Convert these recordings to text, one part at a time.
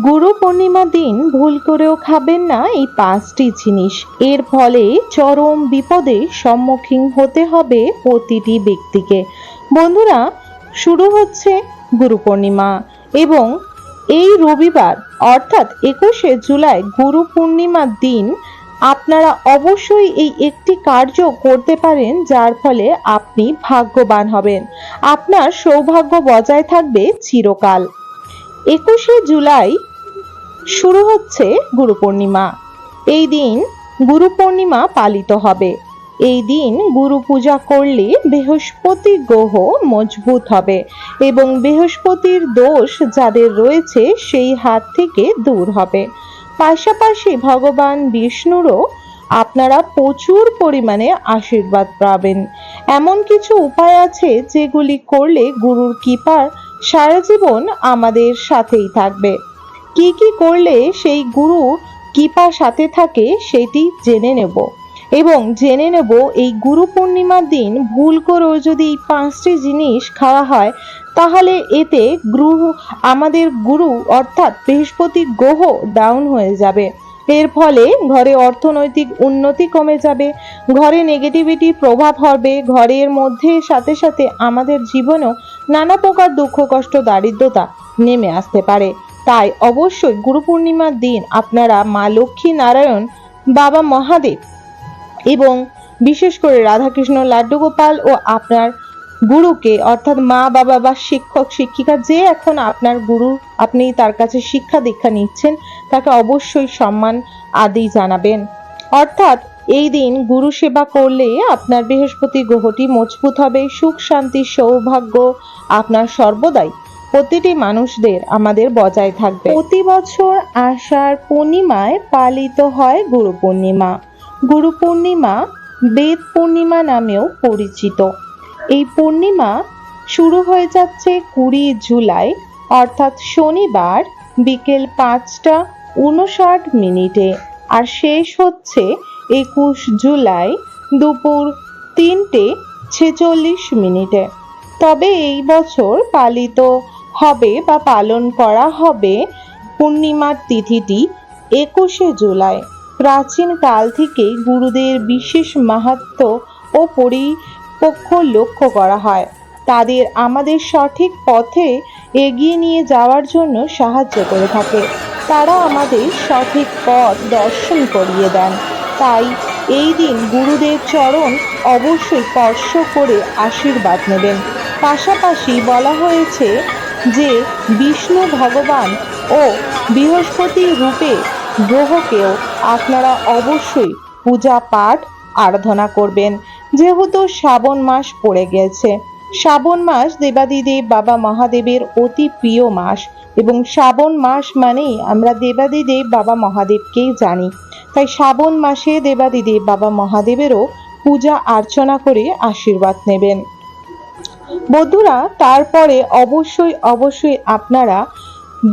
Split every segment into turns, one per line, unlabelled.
গুরু পূর্ণিমা দিন ভুল করেও খাবেন না এই পাঁচটি জিনিস। এর ফলে চরম বিপদে সম্মুখীন হতে হবে প্রতিটি ব্যক্তিকে। বন্ধুরা, শুরু হচ্ছে গুরু পূর্ণিমা এবং এই রবিবার, অর্থাৎ একুশে জুলাই গুরু পূর্ণিমার দিন, আপনারা অবশ্যই এই একটি কার্য করতে পারেন যার ফলে আপনি ভাগ্যবান হবেন। আপনার সৌভাগ্য বজায় থাকবে চিরকাল। একুশে জুলাই শুরু হচ্ছে গুরু পূর্ণিমা এই দিন গুরু পূর্ণিমা পালিত হবে। এই দিন গুরু পূজা করলে বৃহস্পতি গ্রহ মজবুত হবে এবং বৃহস্পতির দোষ যাদের রয়েছে সেই হাত থেকে দূর হবে। পাশাপাশি ভগবান বিষ্ণুরও আপনারা প্রচুর পরিমাণে আশীর্বাদ পাবেন। এমন কিছু উপায় আছে যেগুলি করলে গুরুর কৃপার সারা জীবন আমাদের সাথেই থাকবে। কি কি করলে সেই গুরু কৃপা সাথে থাকে সেটি জেনে নেব এবং জেনে নেব এই গুরু পূর্ণিমার দিন ভুল করেও যদি এই পাঁচটি জিনিস খাওয়া হয়, তাহলে এতে গ্রহ, আমাদের গুরু অর্থাৎ বৃহস্পতি গ্রহ ডাউন হয়ে যাবে। এর ফলে ঘরে অর্থনৈতিক উন্নতি কমে যাবে, ঘরে নেগেটিভিটি প্রভাব হবে, ঘরের মধ্যে সাথে সাথে আমাদের জীবনেও নানা প্রকার দুঃখ, কষ্ট, দারিদ্রতা নেমে আসতে পারে। তাই অবশ্যই গুরু পূর্ণিমার দিন আপনারা মা লক্ষ্মী নারায়ণ, বাবা মহাদেব এবং বিশেষ করে রাধাকৃষ্ণ, লাড্ডু গোপাল ও আপনার গুরুকে, অর্থাৎ মা, বাবা বা শিক্ষক, শিক্ষিকা যে এখন আপনার গুরু আপনি তার কাছে শিক্ষা দীক্ষা নিচ্ছেন, তাকে অবশ্যই সম্মান আদি জানাবেন। অর্থাৎ এই দিন গুরু সেবা করলে আপনার বৃহস্পতি গ্রহটি মজবুত হবে, সুখ, শান্তি, সৌভাগ্য আপনার সর্বদাই। প্রতিটি মানুষদের আমাদের বজায় থাকবে। প্রতি বছর আষাঢ় পূর্ণিমায় পালিত হয় গুরু পূর্ণিমা। গুরু পূর্ণিমা বেদ পূর্ণিমা নামেও পরিচিত। এই পূর্ণিমা শুরু হয়ে যাচ্ছে কুড়ি জুলাই, অর্থাৎ শনিবার বিকেল পাঁচটা উনষাট মিনিটে। আর শেষ হচ্ছে একুশ জুলাই দুপুর তিনটে ছেচল্লিশ মিনিটে। তবে এই বছর পালিত হবে বা পালন করা হবে পূর্ণিমার তিথিটি একুশে জুলাই। প্রাচীন কাল থেকেই গুরুদের বিশেষ মাহাত্ম ও পরিপক্ষ লক্ষ্য করা হয়। তাদের আমাদের সঠিক পথে এগিয়ে নিয়ে যাওয়ার জন্য সাহায্য করে থাকে। তারা আমাদের সঠিক পথ দর্শন করিয়ে দেন। তাই এই দিন গুরুদের চরণ অবশ্যই স্পর্শ করে আশীর্বাদ নেবেন। পাশাপাশি বলা হয়েছে যে, বিষ্ণু ভগবান ও বৃহস্পতি রূপে গ্রহকেও আপনারা অবশ্যই পূজা পাঠ, আরাধনা করবেন। যেহেতু শ্রাবণ মাস পড়ে গেছে। শ্রাবণ মাস দেবাদিদেব বাবা মহাদেবের অতি প্রিয় মাস এবং শ্রাবণ মাস মানেই আমরা দেবাদিদেব বাবা মহাদেবকেই জানি। তাই শ্রাবণ মাসে দেবাদিদেব বাবা মহাদেবেরও পূজা অর্চনা করে আশীর্বাদ নেবেন। বন্ধুরা, তারপরে অবশ্যই অবশ্যই আপনারা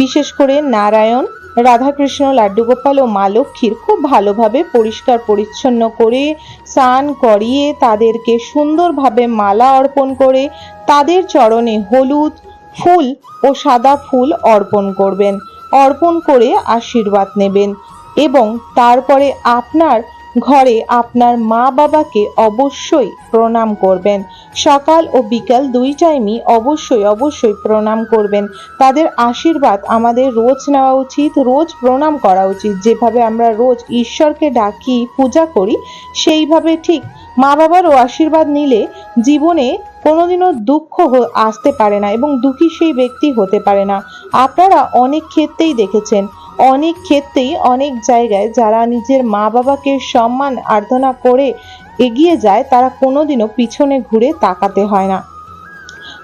বিশেষ করে নারায়ণ রাধাকৃষ্ণ, লাড্ডুগোপাল ও মা লক্ষ্মীর খুব ভালোভাবে পরিষ্কার পরিচ্ছন্ন করে স্নান করিয়ে তাদেরকে সুন্দরভাবে মালা অর্পণ করে তাদের চরণে হলুদ ফুল ও সাদা ফুল অর্পণ করবেন। অর্পণ করে আশীর্বাদ নেবেন এবং তারপরে আপনার ঘরে আপনার মা বাবাকে অবশ্যই প্রণাম করবেন। সকাল ও বিকাল দুই টাইমই অবশ্যই অবশ্যই প্রণাম করবেন। তাদের আশীর্বাদ আমাদের রোজ নেওয়া উচিত, রোজ প্রণাম করা উচিত। যেভাবে আমরা রোজ ঈশ্বরকে ডাকি, পূজা করি, সেইভাবে ঠিক মা বাবারও আশীর্বাদ নিলে জীবনে কোনোদিনও দুঃখ আসতে পারে না এবং দুঃখী সেই ব্যক্তি হতে পারে না। আপনারা অনেক ক্ষেত্রেই দেখেছেন অনেক ক্ষেত্রেই অনেক জায়গায় যারা নিজের মা বাবাকে সম্মান আর্ধনা করে এগিয়ে যায়, তারা কোনোদিনও পিছনে ঘুরে তাকাতে হয় না।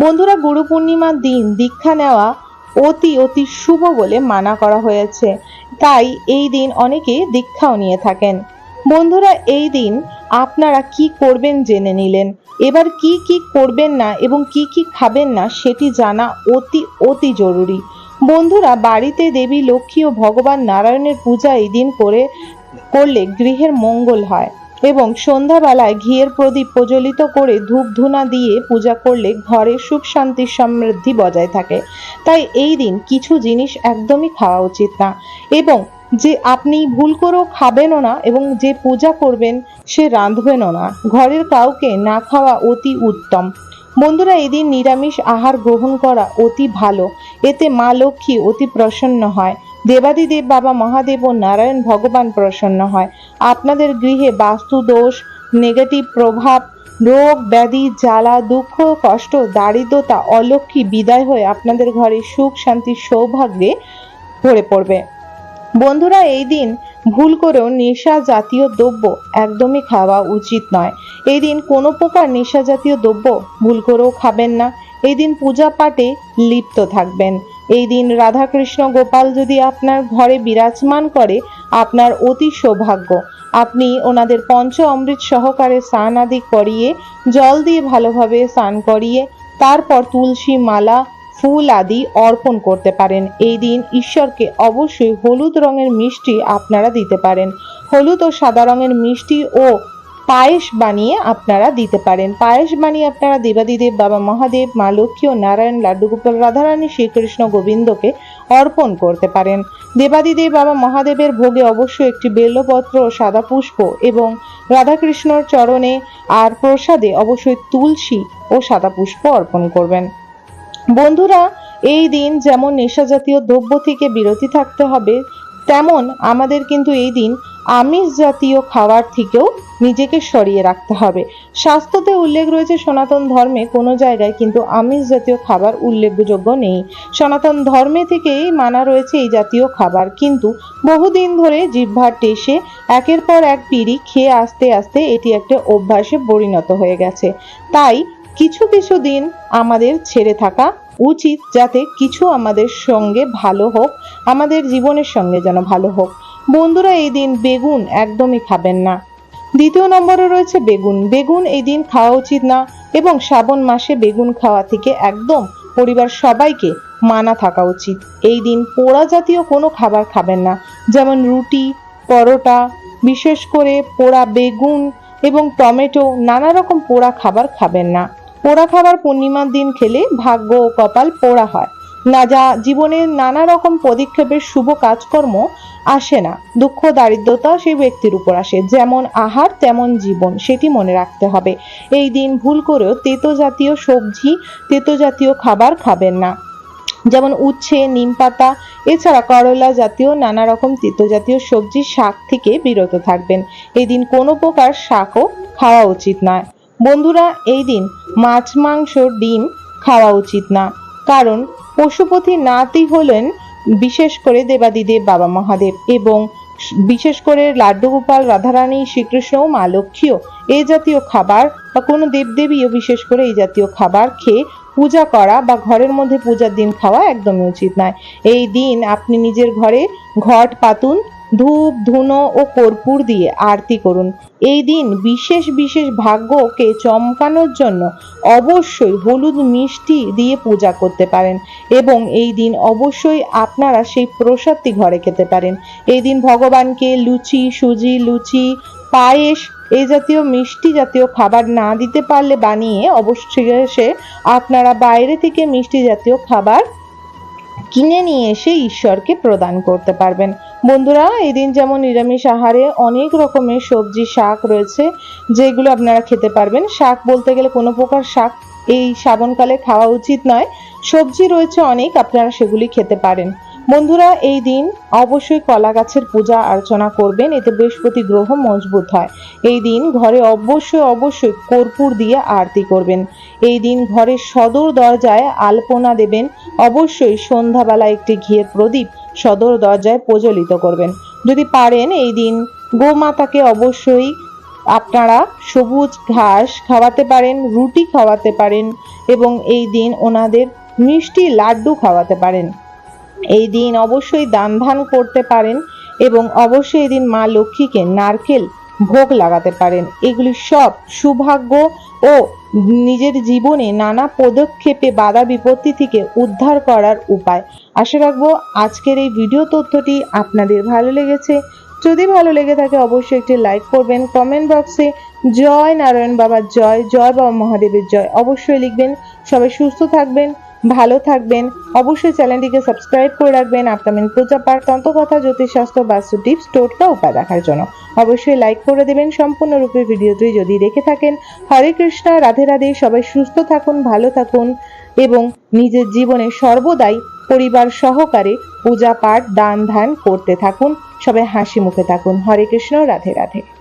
বন্ধুরা, গুরু পূর্ণিমার দিন দীক্ষা নেওয়া অতি অতি শুভ বলে মানা করা হয়েছে। তাই এই দিন অনেকে দীক্ষাও নিয়ে থাকেন। বন্ধুরা, এই দিন আপনারা কি করবেন জেনে নিলেন। এবার কি কি করবেন না এবং কি কি খাবেন না, সেটি জানা অতি অতি জরুরি। বন্ধুরা, বাড়িতে দেবী, লক্ষ্মী ও ভগবান নারায়ণের পূজা এই দিন করে, করলে গৃহের মঙ্গল হয় এবং সন্ধ্যাবেলায় ঘিয়ের প্রদীপ প্রজ্বলিত করে ধূপ ধুনা দিয়ে পূজা করলে ঘরে সুখ, শান্তি, সমৃদ্ধি বজায় থাকে। তাই এই দিন কিছু জিনিস একদমই খাওয়া উচিত না এবং যে আপনি ভুল করেও খাবেনও না এবং যে পূজা করবেন সে রাঁধবেনও না। ঘরের কাউকে না খাওয়া অতি উত্তম। বন্ধুরা, এদিন নিরামিষ আহার গ্রহণ করা অতি ভালো। এতে মা লক্ষ্মী অতি প্রসন্ন হয়। দেবাদিদেব বাবা মহাদেব ও নারায়ণ ভগবান প্রসন্ন হয়। আপনাদের গৃহে বাস্তু দোষ নেগেটিভ প্রভাব, রোগ, ব্যাধি, জ্বালা, দুঃখ, কষ্ট, দারিদ্রতা, অলক্ষ্মী বিদায় হয়ে আপনাদের ঘরে সুখ, শান্তি, সৌভাগ্যে ভরে পড়বে। বন্ধুরা, এই দিন ভুল করেও নেশা জাতীয় দ্রব্য একদমই খাওয়া উচিত নয়। এই দিন কোনো প্রকার নেশা জাতীয় দ্রব্য ভুল করেও খাবেন না। এই দিন পূজা পাঠে লিপ্ত থাকবেন। এই দিন রাধাকৃষ্ণ গোপাল যদি আপনার ঘরে বিরাজমান করে, আপনার অতি সৌভাগ্য। আপনি ওনাদের পঞ্চ অমৃত সহকারে স্নান আদি করিয়ে, জল দিয়ে ভালোভাবে স্নান করিয়ে, তারপর তুলসী মালা ফুল আদি অর্পণ করতে পারেন। এই দিন ঈশ্বরকে অবশ্যই হলুদ রঙের মিষ্টি আপনারা দিতে পারেন। হলুদ ও সাদা রঙের মিষ্টি ও পায়েস বানিয়ে আপনারা দিতে পারেন। পায়েস বানিয়ে আপনারা দেবাদিদেব, বাবা মহাদেব, মা লক্ষ্মী ও নারায়ণ, লাড্ডু গোপাল, রাধারানী, শ্রীকৃষ্ণ গোবিন্দকে অর্পণ করতে পারেন। দেবাদিদেব, বাবা মহাদেবের ভোগে অবশ্যই একটি বেলপত্র ও সাদা পুষ্প এবং রাধাকৃষ্ণর চরণে আর প্রসাদে অবশ্যই তুলসী ও সাদা পুষ্প অর্পণ করবেন। বন্ধুরা, এই দিন যেমন নেশা জাতীয় দ্রব্য থেকে বিরতি থাকতে হবে, তেমন আমাদের কিন্তু এই দিন আমিষ জাতীয় খাবার থেকেও নিজেকে সরিয়ে রাখতে হবে। স্বাস্থ্যতে উল্লেখ রয়েছে, সনাতন ধর্মে কোনো জায়গায় কিন্তু আমিষ জাতীয় খাবার উল্লেখযোগ্য নেই। সনাতন ধর্মে থেকেই মানা রয়েছে এই জাতীয় খাবার, কিন্তু বহুদিন ধরে জিহ্বার টেসে একের পর এক পিড়ি খেয়ে আস্তে আস্তে এটি একটা অভ্যাসে পরিণত হয়ে গেছে। তাই কিছু কিছু দিন আমাদের ছেড়ে থাকা উচিত যাতে কিছু আমাদের সঙ্গে ভালো হোক, আমাদের জীবনের সঙ্গে যেন ভালো হোক। বন্ধুরা, এই দিন বেগুন একদমই খাবেন না। দ্বিতীয় নম্বরে রয়েছে বেগুন। বেগুন এই দিন খাওয়া উচিত না এবং শ্রাবণ মাসে বেগুন খাওয়া থেকে একদম পরিবার সবাইকে মানা থাকা উচিত। এই দিন পোড়া জাতীয় কোনো খাবার খাবেন না। যেমন রুটি, পরোটা, বিশেষ করে পোড়া বেগুন এবং টমেটো, নানা রকম পোড়া খাবার খাবেন না। পোড়া খাবার পূর্ণিমার দিন খেলে ভাগ্য ও কপাল পোড়া হয়। না যা জীবনের নানা রকম পদক্ষেপের শুভ কাজকর্ম আসে না, দুঃখ, দারিদ্রতা সেই ব্যক্তির উপর আসে। যেমন আহার, তেমন জীবন, সেটি মনে রাখতে হবে। এই দিন ভুল করেও তেতো জাতীয় সবজি, তেতো জাতীয় খাবার খাবেন না। যেমন উচ্ছে, নিম পাতা, এছাড়া করলা জাতীয় নানা রকম তিতো জাতীয় সবজি শাক থেকে বিরত থাকবেন। এই দিন কোনো প্রকার শাকও খাওয়া উচিত নয়। বন্ধুরা, এই দিন মাছ, মাংস, ডিম খাওয়া উচিত না। কারণ পশুপতি নাতি হলেন বিশেষ করে দেবাদিদেব, বাবা মহাদেব এবং বিশেষ করে লাড্ডু গোপাল, রাধারানী, শ্রীকৃষ্ণ মা লক্ষ্মীও এই জাতীয় খাবার বা কোনো দেবদেবীও বিশেষ করে এই জাতীয় খাবার খেয়ে পূজা করা বা ঘরের মধ্যে পূজার দিন খাওয়া একদমই উচিত নয়। এই দিন আপনি নিজের ঘরে ঘট, পাতুন ধূপ, ধুনো ও কর্পূর দিয়ে আরতি করুন। এই দিন বিশেষ বিশেষ ভাগ্যকে চমকানোর জন্য অবশ্যই হলুদ মিষ্টি দিয়ে পূজা করতে পারেন এবং এই দিন অবশ্যই আপনারা সেই প্রসাদটি ঘরে খেতে পারেন। এই দিন ভগবানকে লুচি, সুজি, লুচি, পায়েস এই জাতীয় মিষ্টি জাতীয় খাবার না দিতে পারলে বানিয়ে অবশ্যই এসে আপনারা বাইরে থেকে মিষ্টি জাতীয় খাবার কিনে নিয়ে এসে ঈশ্বরকে প্রদান করতে পারবেন। বন্ধুরা, এদিন দিন যেমন নিরামিষ আহারে অনেক রকমের সবজি, শাক রয়েছে, যেগুলো আপনারা খেতে পারবেন। শাক বলতে গেলে কোনো প্রকার শাক এই শ্রাবণকালে খাওয়া উচিত নয়। সবজি রয়েছে অনেক, আপনারা সেগুলি খেতে পারেন। বন্ধুরা, এই দিন অবশ্যই কলা গাছের পূজা অর্চনা করবেন, এতে বৃহস্পতি গ্রহ মজবুত হয়। এই দিন ঘরে অবশ্যই অবশ্যই কর্পূর দিয়ে আরতি করবেন। এই দিন ঘরের সদর দরজায় আলপনা দেবেন। অবশ্যই সন্ধ্যাবেলা একটি ঘিয়ের প্রদীপ সদর দরজায় প্রজ্বলিত করবেন। যদি পারেন এই দিন গোমাতাকে অবশ্যই আপনারা সবুজ ঘাস খাওয়াতে পারেন, রুটি খাওয়াতে পারেন এবং এই দিন ওনাদের মিষ্টি লাড্ডু খাওয়াতে পারেন। এই দিন অবশ্যই দান ধান করতে পারেন এবং অবশ্যই এই দিন মা লক্ষ্মীকে নারকেল ভোগ লাগাতে পারেন। এগুলি সব সৌভাগ্য ও নিজের জীবনে নানা পদক্ষেপে বাধা বিপত্তি থেকে উদ্ধার করার উপায়। আশা রাখব আজকের এই ভিডিও তথ্যটি আপনাদের ভালো লেগেছে। যদি ভালো লেগে থাকে অবশ্যই একটি লাইক করবেন, কমেন্ট বক্সে জয় নারায়ণ বাবার জয় জয় বাবা মহাদেবের জয় অবশ্যই লিখবেন। সবাই সুস্থ থাকবেন। ভালো থাকবেন। অবশ্যই চ্যানেলটিকে সাবস্ক্রাইব করে রাখবেন। আপকামিং পূজা পাঠ, তন্ত্রকথা জ্যোতিষশাস্ত্র বাস্তু, টিপস, টোটকা, উপায় দেখার জন্য। অবশ্যই লাইক করে দেবেন সম্পূর্ণরূপে ভিডিওটি। যদি দেখে থাকেন, হরে কৃষ্ণ, রাধে রাধে, সবাই সুস্থ থাকুন, ভালো থাকুন এবং নিজের জীবনে সর্বদাই পরিবার সহকারে পূজা পাঠ, দান ধ্যান করতে থাকুন। সবাই হাসি মুখে থাকুন। হরে কৃষ্ণ, রাধে রাধে।